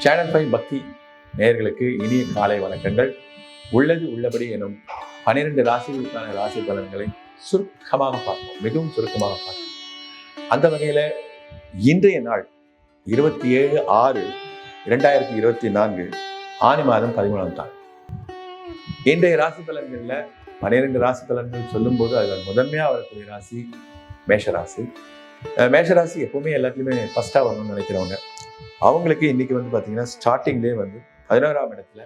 Channel five பக்தி நேர்களுக்கு இனிய காலை வணக்கங்கள். உள்ளது உள்ளபடி எனும் பன்னிரெண்டு ராசிகளுக்கான ராசி பலன்களை சுருக்கமாக பார்ப்போம். மிகவும் சுருக்கமாக பார்ப்போம். அந்த வகையில் இன்றைய நாள் இருபத்தி ஏழு ஆறு இரண்டாயிரத்தி இருபத்தி நான்கு ஆணி மாதம் பதிமூணாம் நாள் இன்றைய ராசி பலன்களில் பன்னிரெண்டு ராசி பலன்கள் சொல்லும்போது அதில் முதன்மையாக வரக்கூடிய ராசி மேஷராசி அஹ் மேஷராசி எப்பவுமே எல்லாத்துலேயுமே ஃபஸ்ட்டாக வரணும்னு நினைக்கிறவங்க. அவங்களுக்கு இன்னைக்கு வந்து பார்த்தீங்கன்னா ஸ்டார்டிங்லேயே வந்து பதினோராம் இடத்துல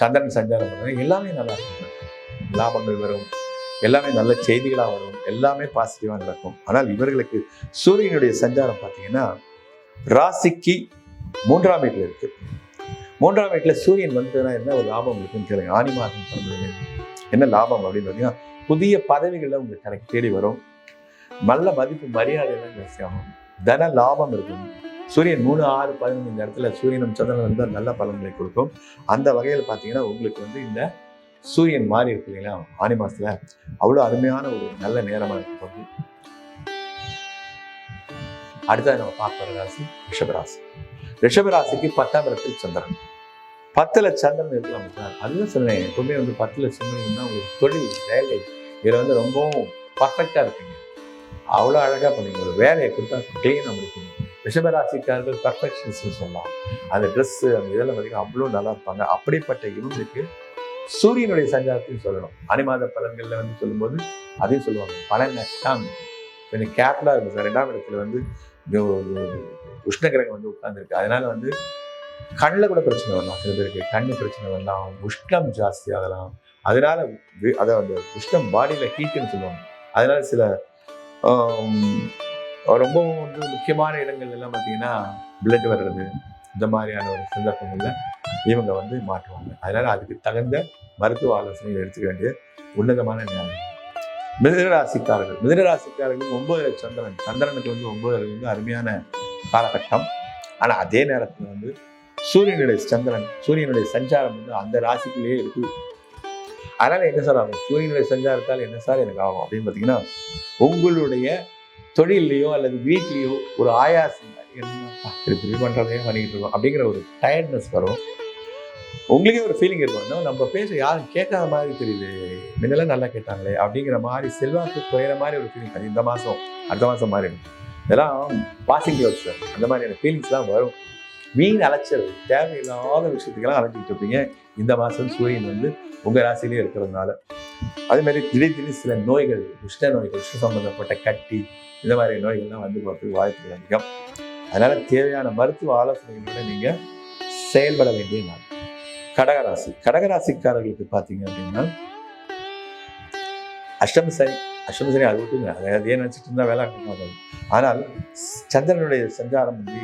சந்திரன் சஞ்சாரம் பண்ணுறாங்க எல்லாமே நல்லா இருக்கும். லாபங்கள் வரும். எல்லாமே நல்ல செய்திகளாக வரும். எல்லாமே பாசிட்டிவாக நடக்கும் ஆனால் இவர்களுக்கு சூரியனுடைய சஞ்சாரம் பார்த்தீங்கன்னா ராசிக்கு மூன்றாம் வீட்டில் இருக்கு. மூன்றாம் வீட்டில் சூரியன் வந்துட்டுனா என்ன ஒரு லாபம் இருக்குன்னு கேளுங்க. ஆனி மாதம் என்ன லாபம் அப்படின்னு பார்த்தீங்கன்னா புதிய பதவிகளில் உங்களுக்கு கணக்கு தேடி வரும். நல்ல மதிப்பு மரியாதையெல்லாம் ஜாஸ்தி ஆகும் தன லாபம் இருக்கும். சூரியன் மூணு ஆறு பதினொன்று இந்த இடத்துல சூரியனும் சந்திரன் வந்து நல்ல பலன்களை கொடுக்கும். அந்த வகையில் பார்த்தீங்கன்னா உங்களுக்கு வந்து இந்த சூரியன் மாறி இருக்கு இல்லைங்களா ஆனி மாசத்துல. அவ்வளோ அருமையான ஒரு நல்ல நேரமாக இருக்கு. போகுது அடுத்தது நம்ம பார்க்குற ராசி ரிஷபராசி. ரிஷபராசிக்கு பத்தாம் இடத்தில் சந்திரன். பத்துல சந்திரன் இருக்கலாம் சார் அதுதான் சொன்னேன் எப்பவுமே வந்து பத்துல சந்திரன் இருந்தால் உங்களுக்கு தொழில் வேலை இதில் வந்து ரொம்பவும் பர்ஃபெக்டாக இருக்குங்க அவ்வளோ அழகாக பண்ணுவீங்க ஒரு வேலையை கொடுத்தா க்ளீனாக முடிப்பீங்க ரிஷபராசிக்காரர்கள் பர்ஃபெக்ஷன்ஸ் சொல்லலாம். அந்த ட்ரெஸ்ஸு அந்த இதெல்லாம் பார்த்தீங்கன்னா அவ்வளோ நல்லா இருப்பாங்க. அப்படிப்பட்ட இவங்களுக்கு சூரியனுடைய சஞ்சாரத்தையும் சொல்லணும். அனிமாத பலன்களில் வந்து சொல்லும்போது அதையும் சொல்லுவாங்க. பல நஷ்டம். கொஞ்சம் கேர்ஃபுல்லாக இருக்கும் சார். ரெண்டாம் இடத்துல வந்து உஷ்ணகிரகம் வந்து உட்காந்துருக்கு அதனால வந்து கண்ணில் கூட பிரச்சனை வரலாம். சில பேருக்கு கண்ணு பிரச்சனை வரலாம். உஷ்ணம் ஜாஸ்தி ஆகலாம். அதனால அதை அந்த உஷ்ணம் பாடியில் ஹீட்டுன்னு சொல்லுவாங்க. அதனால சில ரொம்பவும் வந்து முக்கியமான இடங்கள் எல்லாம் பார்த்தீங்கன்னா பிளட் வர்றது இந்த மாதிரியான ஒரு சந்தர்ப்பங்களில் இவங்க வந்து மாற்றுவாங்க. அதனால் அதுக்கு தகுந்த மருத்துவ ஆலோசனைகள் எடுத்துக்க வேண்டிய உன்னதமான நேரம் மிதனராசிக்காரர்கள். மிதனராசிக்காரர்கள் ஒன்பது சந்திரன். சந்திரனுக்கு வந்து ஒன்பது வந்து அருமையான காலகட்டம். ஆனால் அதே நேரத்தில் வந்து சூரியனுடைய சந்திரன் சூரியனுடைய சஞ்சாரம் வந்து அந்த ராசிக்குள்ளேயே இருக்குது அதனால் என்ன சார் ஆகும் சூரியனுடைய சஞ்சாரத்தால் என்ன சார் எனக்கு ஆகும்? அப்படின்னு பார்த்தீங்கன்னா உங்களுடைய தொழிலையோ அல்லது வீட்லேயோ ஒரு ஆயாசம் என்ன திருப்பி திருப்பி பண்ணுறதே பண்ணிக்கிட்டு இருக்கோம் அப்படிங்கிற ஒரு டயர்ட்னஸ் வரும். உங்களுக்கே ஒரு ஃபீலிங் இருக்கும். இன்னும் நம்ம பேச யாரும் கேட்காத மாதிரி தெரியுது. முன்னெல்லாம் நல்லா கேட்டாங்களே அப்படிங்கிற மாதிரி செல்வாக்கு குறையிற மாதிரி ஒரு ஃபீலிங் அது இந்த மாதம் அடுத்த மாதம் மாறிடும் இதெல்லாம் பாசிங் க்ளோஸ் அந்த மாதிரியான ஃபீலிங்ஸ்லாம் வரும். வீண் அலைச்சல் தேவையில்லாத விஷயத்துக்கெல்லாம் அலைஞ்சிக்கிட்டு இருப்பீங்க. இந்த மாதம் சூரியன் வந்து உங்கள் ராசியிலே இருக்கிறதுனால. அதே மாதிரி திடீர் திடீர் சில நோய்கள் உஷ்ண நோய்கள் உஷ்ண சம்பந்தப்பட்ட கட்டி இந்த மாதிரி நோய்கள்லாம் வந்து போகிறதுக்கு வாய்ப்புகள் அதிகம். அதனால தேவையான மருத்துவ ஆலோசனைகளோட நீங்கள் செயல்பட வேண்டிய நாள். கடகராசி. கடகராசிக்காரர்களுக்கு பார்த்தீங்க அப்படின்னா அஷ்டம சனி அஷ்டம சனி அது விட்டுங்க அதை அதே நினச்சிட்டு இருந்தால் வேலை ஆனால் சந்திரனுடைய சஞ்சாரம் வந்து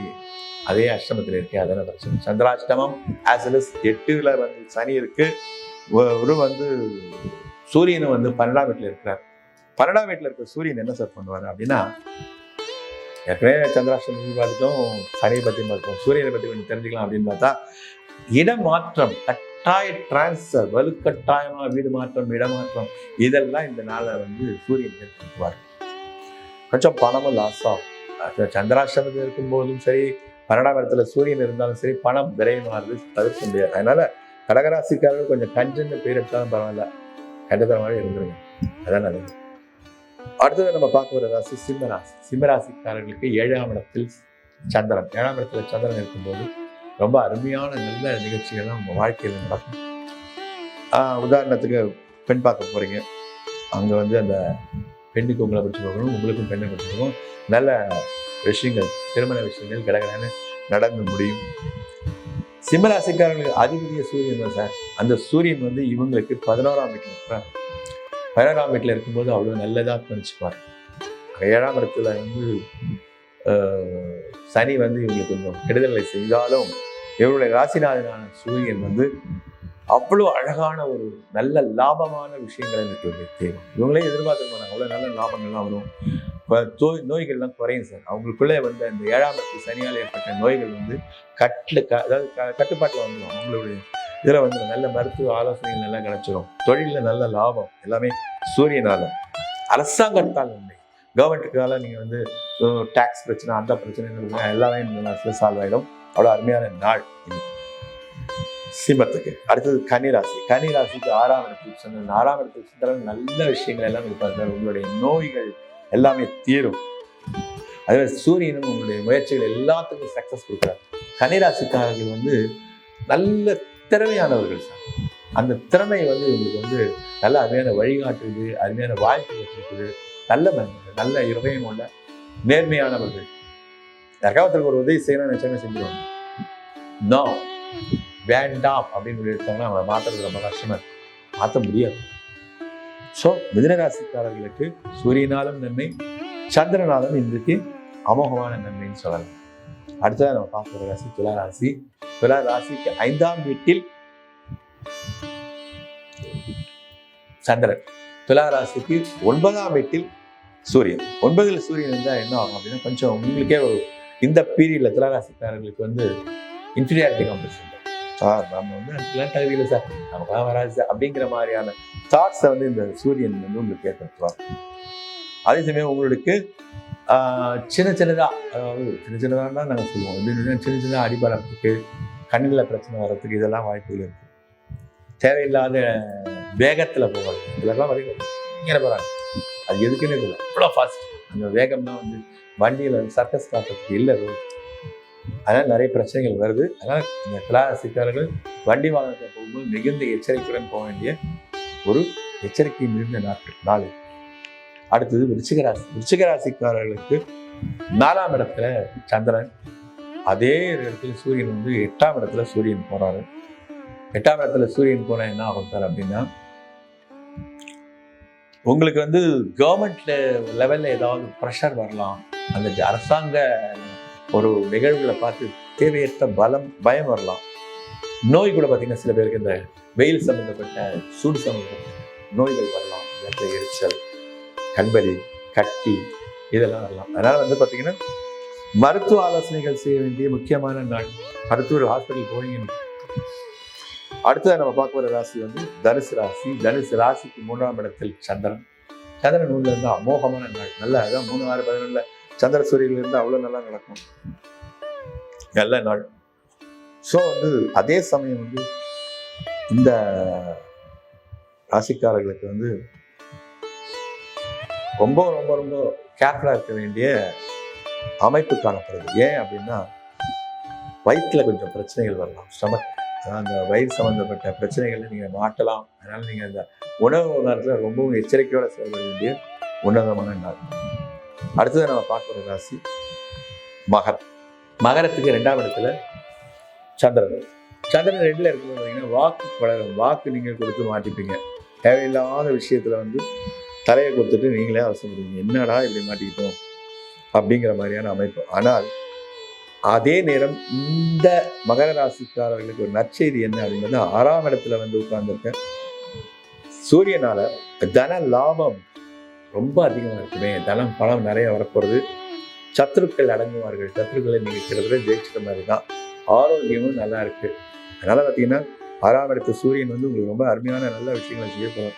அதே அஷ்டமத்தில் இருக்கே அதான பிரச்சனை. சந்திராஷ்டமம் ஆஸ் வெல் எட்டுல வந்து சனி இருக்கு. ஒரு வந்து சூரியனும் வந்து பன்னெண்டாம் வீட்டில் இருக்கிறார். பன்னெண்டாம் வீட்டில் இருக்கிற சூரியன் என்ன சார் பண்ணுவார் அப்படின்னா ஏற்கனவே சந்திராஷ்டமம் பார்த்துட்டோம் சனியை பற்றி பார்த்தோம் சூரியனை பற்றி கொஞ்சம் தெரிஞ்சுக்கலாம் அப்படின்னு பார்த்தா இடமாற்றம் கட்டாய டிரான்ஸ்ஃபர் வலுக்கட்டாயமாக வீடு மாற்றம் இடமாற்றம் இதெல்லாம் இந்த நாளில் வந்து சூரியன் ஏற்படுத்துவார். கொஞ்சம் பணமும் லாஸ் ஆகும். சந்திராஷ்டமத்தில் இருக்கும்போதும் சரி பன்னெண்டாம் இடத்துல சூரியன் இருந்தாலும் சரி பணம் விரையமானது தவிர்க்க முடியாது. அதனால கடகராசிக்காரர்கள் கொஞ்சம் கஞ்சன்னு பேர் எடுத்தாலும் பரவாயில்ல. கண்டதரமாகவே இருந்துருங்க. அதான் நல்லது. அடுத்தது நம்ம பார்க்க போகிற ராசி சிம்மராசி சிம்மராசிக்காரர்களுக்கு ஏழாம் இடத்தில் சந்திரன். ஏழாம் இடத்துல சந்திரன் இருக்கும்போது ரொம்ப அருமையான நல்ல நிகழ்ச்சிகள்லாம் உங்கள் வாழ்க்கையில் நடக்கும். உதாரணத்துக்கு பெண் பார்க்க போகிறீங்க அங்கே வந்து அந்த பெண்ணுக்கு உங்களை பற்றி பார்க்கணும் உங்களுக்கும் பெண்ணை பிடிச்சி பார்க்கணும் நல்ல விஷயங்கள் திருமண விஷயங்கள் கடகடன்னு நடந்து முடியும். சிம்மராசிக்காரர்களுக்கு அதிபதிய சூரியன் தான் சார். அந்த சூரியன் வந்து இவங்களுக்கு பதினோராம் வீட்டில் இருக்கிறார். பதினோராம் வீட்டில் இருக்கும்போது அவ்வளோ நல்லதாக நினச்சிப்பார் ஏழாம் இடத்துல வந்து ஆஹ், சனி வந்து இவங்களுக்கு கொஞ்சம் கெடுதலை செய்தாலும் இவருடைய ராசிநாதனான சூரியன் வந்து அவ்வளோ அழகான ஒரு நல்ல லாபமான விஷயங்களை எனக்கு தேவை. இவங்களே எதிர்பார்த்துருப்பாங்க அவ்வளோ நல்ல லாபங்கள்லாம் வரும். நோய்கள்லாம் குறையும் சார். அவங்களுக்குள்ளே வந்து அந்த ஏழாம் இடத்து சனியால் ஏற்பட்ட நோய்கள் வந்து கட்டில் க அதாவது க கட்டுப்பாட்டில் வந்துடும் அவங்களுடைய இதில் வந்து நல்ல மருத்துவ ஆலோசனைகள் நல்லா கிடைச்சிரும். தொழிலில் நல்ல லாபம். எல்லாமே சூரியனால. அரசாங்கத்தால் நன்மை கவர்மெண்ட்டுக்கால நீங்கள் வந்து டேக்ஸ் பிரச்சனை அந்த பிரச்சனை எல்லாமே இந்த மாதத்தில் சால்வ் ஆகிடும் அவ்வளோ அருமையான நாள் சிம்மத்துக்கு. அடுத்தது கன்னிராசி. கன்னிராசிக்கு ஆறாம் இடத்துக்கு சொன்ன ஆறாம் இடத்துக்கு சொன்னாலும் நல்ல விஷயங்கள் எல்லாம் கொடுப்பாரு உங்களுடைய நோய்கள் எல்லாமே தீரும். அதே சூரியனும் உங்களுடைய முயற்சிகள் எல்லாத்துக்கும் சக்ஸஸ் கொடுக்குறாரு. கன்னிராசிக்காரர்கள் வந்து நல்ல திறமையானவர்கள் சார் அந்த திறமை வந்து இவங்களுக்கு வந்து நல்ல அருமையான வழிகாட்டுது அருமையான வாழ்க்கை கொடுக்குது. நல்ல மனிதர்கள் நல்ல இருதயம் உள்ள நேர்மையானவர்கள். யாருக்காவது ஒரு உதவி செய்யணும்னு நினைச்சாங்க செஞ்சுருவாங்க? நோ வேண்டாம் அப்படின்னு சொல்லி சொல்லியிருக்காங்கன்னா அவங்களை மாற்றுறது ரொம்ப கஷ்டமா இருக்கு. மாற்ற முடியாது. ஸோ மிதனராசிக்காரர்களுக்கு சூரியனாலும் நன்மை சந்திரனாலும் இன்றைக்கு அமோகமான நன்மைன்னு சொல்லலாம். அடுத்ததாக நம்ம பார்க்குற ராசி துலா ராசி. துலா ராசிக்கு ஐந்தாம் வீட்டில் சந்திரன். துலா ராசிக்கு ஒன்பதாம் வீட்டில் சூரியன். ஒன்பதுல சூரியன் இருந்தால் என்ன ஆகும் அப்படின்னா கொஞ்சம் உங்களுக்கே ஒரு இந்த பீரியட்ல துலா ராசிக்காரர்களுக்கு வந்து இன்ஃபீரியாரிட்டி காம்ப்ளெக்ஸ் சார் நம்ம வந்து அதுக்கெல்லாம் தகுதியில் சார் நமக்கெல்லாம் வராது சார் அப்படிங்கிற மாதிரியான தாட்ஸை வந்து இந்த சூரியன் வந்து உங்களுக்கு ஏற்படுத்துவார் அதே சமயம் உங்களுக்கு ஆஹ், சின்ன சின்னதா அதாவது சின்ன சின்னதாக தான் நாங்கள் சொல்லுவோம் எப்படின்னு சின்ன சின்ன அடிபடத்துக்கு கண்ணில் பிரச்சனை வர்றதுக்கு இதெல்லாம் வாய்ப்புகள் இருக்கு. தேவையில்லாத வேகத்தில் போவாங்க இதெல்லாம் வரைக்கும் இங்கே போகிறாங்க அது எதுக்குன்னு இல்லை இவ்வளோ ஃபாஸ்ட் அந்த வேகம்லாம் வந்து வண்டியில் சர்க்கஸ் காட்டுறதுக்கு இல்லை ரோடு அதனால் நிறைய பிரச்சனைகள் வருது. அதனால் இந்த கலாசிக்காரர்கள் வண்டி வாகனத்தை போகும்போது மிகுந்த எச்சரிக்கையுடன் போக வேண்டிய ஒரு எச்சரிக்கை மிகுந்த நாட்கள் நாள். அடுத்தது விருச்சிகராசி விருச்சிகராசிக்காரர்களுக்கு நாலாம் இடத்துல சந்திரன். அதே இடத்துல சூரியன் வந்து எட்டாம் இடத்துல சூரியன் போறாரு. எட்டாம் இடத்துல சூரியன் போனால் என்ன ஆகும் சார் அப்படின்னா உங்களுக்கு வந்து கவர்மெண்ட்ல லெவல்ல ஏதாவது ப்ரெஷர் வரலாம். அந்த அரசாங்க ஒரு நிகழ்வுகளை பார்த்து தேவையற்ற பலம் பயம் வரலாம். நோய் கூட பார்த்தீங்கன்னா சில பேருக்கு இந்த வெயில் சம்மந்தப்பட்ட சூடு சம்மந்தப்பட்ட நோய்கள் வரலாம். ரத்த எரிச்சல் கண்பலி கட்டி இதெல்லாம் வரலாம். அதனால வந்து பார்த்தீங்கன்னா மருத்துவ ஆலோசனைகள் செய்ய வேண்டிய முக்கியமான நாள். மருத்துவர் ஹாஸ்பிட்டல் போனீங்கன்னு அடுத்தது நம்ம பார்க்க வர ராசி வந்து தனுசு ராசி. தனுசு ராசிக்கு மூன்றாம் இடத்தில் சந்திரன். சந்திரன் நூல்ல இருந்து அமோகமான நாள். நல்லா அதான் மூணு ஆறு பதினொன்றில் சந்திர சூரியன்ல இருந்து அவ்வளவு நல்லா நடக்கும். நல்ல நாள். ஸோ வந்து அதே சமயம் வந்து இந்த ராசிக்காரர்களுக்கு வந்து ரொம்ப ரொம்ப ரொம்ப கேர்ஃபுல்லாக இருக்க வேண்டிய அமைப்பு காணப்படுது. ஏன் அப்படின்னா வயிற்றுல கொஞ்சம் பிரச்சனைகள் வரலாம். ஸ்டமக் அந்த வயிறு சம்மந்தப்பட்ட பிரச்சனைகளை நீங்கள் மாட்டலாம். அதனால நீங்கள் அந்த உணவு நேரத்தில் ரொம்பவும் எச்சரிக்கையோட செயல்பட வேண்டிய உன்னதமான நாள். அடுத்தது நம்ம பார்க்குற ராசி மகரம். மகரத்துக்கு ரெண்டாம் இடத்துல சந்திரன். சந்திரன் ரெண்டில் இருக்கும்போது பார்த்தீங்கன்னா வாக்கு வளரும் வாக்கு நீங்கள் கொடுத்து மாட்டிப்பீங்க. தேவையில்லாத விஷயத்துல வந்து தலையை கொடுத்துட்டு நீங்களே அவசரப்படுவீங்க. என்னடா இப்படி மாட்டிக்கிட்டோம்? அப்படிங்கிற மாதிரியான அமைப்பு. ஆனால் அதே நேரம் இந்த மகர ராசிக்காரர்களுக்கு ஒரு நற்செய்தி என்ன அப்படிங்கிறது ஆறாம் இடத்துல வந்து உட்கார்ந்துருக்க. சூரியனால தன லாபம் ரொம்ப அதிகமாக இருக்குமே. தனம் பணம் நிறைய வரப்போகிறது சத்துருக்கள் அடங்குவார்கள். சத்துருக்களை நீங்கள் கிட்டத்தட்ட ஜெயிச்சிட்ட மாதிரி தான் ஆரோக்கியமும் நல்லா இருக்கு. அதனால பார்த்தீங்கன்னா ஆறாம் இடத்து சூரியன் வந்து உங்களுக்கு ரொம்ப அருமையான நல்ல விஷயங்களை செய்ய போகிறோம்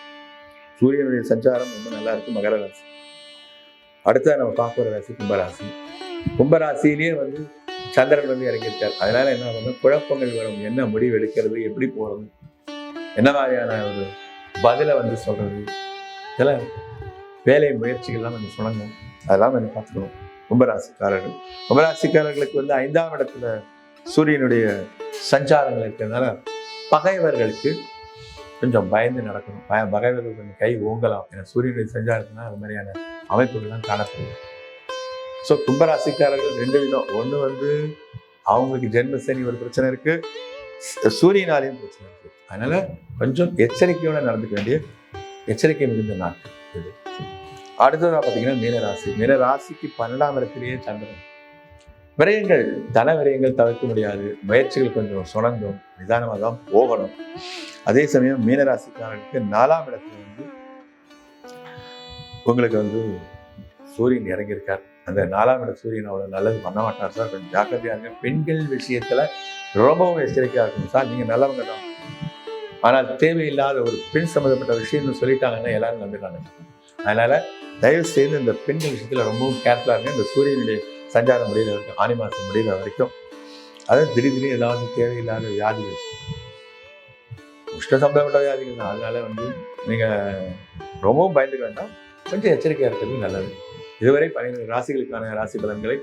சூரியனுடைய சஞ்சாரம் ரொம்ப நல்லா இருக்கு மகர ராசி. அடுத்த நம்ம பார்க்குற ராசி கும்பராசி. கும்பராசியிலேயே வந்து சந்திரன் வந்து இறங்கியிருக்கார். அதனால என்ன ஆகும்னா குழப்பங்கள் வரும். என்ன முடிவு எடுக்கிறது எப்படி போகிறது என்ன மாதிரியான ஒரு பதிலை வந்து சொல்றது? இதெல்லாம் வேலை முயற்சிகள்லாம் கொஞ்சம் சுணங்கும் அதெல்லாம் கொஞ்சம் பார்த்துக்கணும். கும்பராசிக்காரர்கள். கும்பராசிக்காரர்களுக்கு வந்து ஐந்தாம் இடத்துல சூரியனுடைய சஞ்சாரங்கள் இருக்கிறதுனால பகைவர்களுக்கு கொஞ்சம் பயந்து நடக்கணும். பய பகைவர்கள் கொஞ்சம் கை ஓங்கலாம். ஏன்னா சூரியனுடைய சஞ்சாரத்தினா அது மாதிரியான அமைப்புகள்லாம் காணப்படுது. ஸோ கும்பராசிக்காரர்கள் ரெண்டு விதம். ஒன்று வந்து அவங்களுக்கு ஜென்ம சனி ஒரு பிரச்சனை இருக்கு. ச- சூரியனாலையும் பிரச்சனை இருக்கு. அதனால கொஞ்சம் எச்சரிக்கையோட நடந்துக்க வேண்டிய எச்சரிக்கை மிகுந்த நாட்கள். இது அடுத்ததாக பார்த்தீங்கன்னா மீனராசி. மீனராசிக்கு பன்னெண்டாம் இடத்திலேயே சந்திரன். விரயங்கள் தன விரயங்கள் தவிர்க்க முடியாது. முயற்சிகள் கொஞ்சம் சுணங்கும். நிதானமாக தான் போகணும். அதே சமயம் மீனராசிக்காரர்களுக்கு நாலாம் இடத்துல வந்து உங்களுக்கு வந்து சூரியன் இறங்கியிருக்கார். அந்த நாலாம் இட சூரியன் அவ்வளோ நல்லது பண்ண மாட்டார் சார். கொஞ்சம் ஜாக்கிரதையா இருங்க. பெண்கள் விஷயத்துல ரொம்பவும் எச்சரிக்கையா இருக்கணும் சார். நீங்க நல்லவங்க தான். ஆனால் தேவையில்லாத ஒரு பெண் சம்மந்தப்பட்ட விஷயம்னு சொல்லிட்டாங்கன்னா எல்லாரும் நம்பிடுறாங்க அதனால தயவு செய்து இந்த பெண்கள் விஷயத்துல ரொம்பவும் கேர்ஃபுல்லாக இருங்க. இந்த சூரியனுடைய சஞ்சாரம் முடிகிற வரைக்கும் ஆணி மாதம் முடிகிற வரைக்கும் அதாவது திடீர் ஏதாவது தேவையில்லாத வியாதிகள். உஷ்ண சம்பந்தப்பட்ட வியாதிகள் தான். அதனால வந்து நீங்கள் ரொம்பவும் பயந்துக்க வேண்டாம். கொஞ்சம் எச்சரிக்கையாக இருக்கிறது நல்லது. இதுவரை பன்னிரண்டு ராசிகளுக்கான ராசி பலன்களை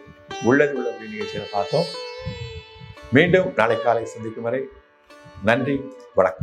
உள்ளது உள்ளபடி நிகழ்ச்சியில் பார்த்தோம். மீண்டும் நாளை காலை சந்திக்கும் வரை நன்றி. ¿verdad?